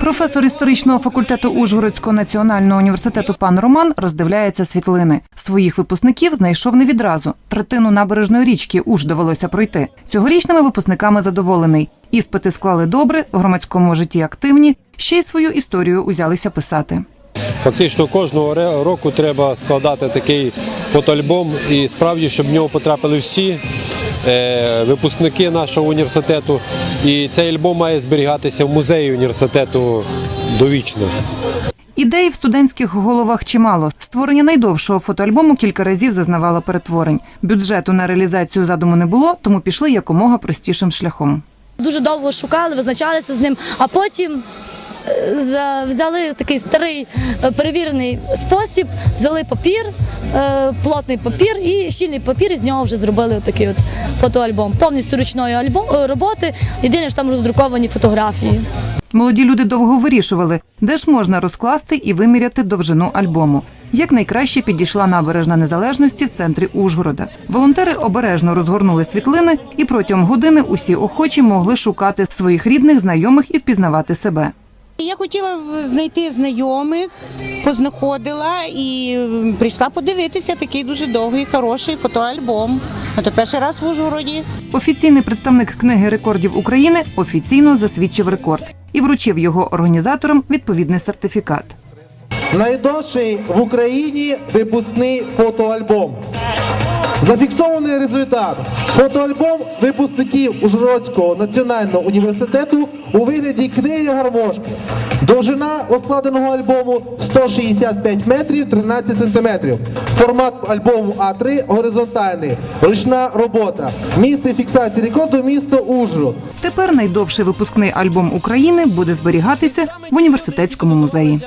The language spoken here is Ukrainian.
Професор історичного факультету Ужгородського національного університету пан Роман роздивляється світлини. Своїх випускників знайшов не відразу. Третину набережної річки уж довелося пройти. Цьогорічними випускниками задоволений. Іспити склали добре, в громадському житті активні, ще й свою історію узялися писати. Фактично кожного року треба складати такий фотоальбом і справді, щоб в нього потрапили всі випускники нашого університету. І цей альбом має зберігатися в музеї університету довічно. Ідей в студентських головах чимало. Створення найдовшого фотоальбому кілька разів зазнавало перетворень. Бюджету на реалізацію задуму не було, тому пішли якомога простішим шляхом. Дуже довго шукали, визначалися з ним, а потім е, взяли такий старий е, перевірений спосіб, взяли папір, е, плотний папір і щільний папір, і з нього вже зробили такий от фотоальбом. Повністю ручної е, роботи. Єдине, що там роздруковані фотографії. Молоді люди довго вирішували, де ж можна розкласти і виміряти довжину альбому. Як найкраще підійшла набережна незалежності в центрі Ужгорода. Волонтери обережно розгорнули світлини, і протягом години усі охочі могли шукати своїх рідних, знайомих і впізнавати себе. Я хотіла знайти знайомих, познаходила і прийшла подивитися такий дуже довгий, хороший фотоальбом. А то перший раз в Ужгороді. Офіційний представник книги рекордів України офіційно засвідчив рекорд і вручив його організаторам відповідний сертифікат. Найдовший в Україні випускний фотоальбом. Зафіксований результат. Фотоальбом випускників Ужгородського національного університету у вигляді книги гармошки. Довжина розкладеного альбому 165 метрів 13 сантиметрів. Формат альбому А3 горизонтальний. Ручна робота. Місце фіксації рекорду місто Ужгород. Тепер найдовший випускний альбом України буде зберігатися в університетському музеї.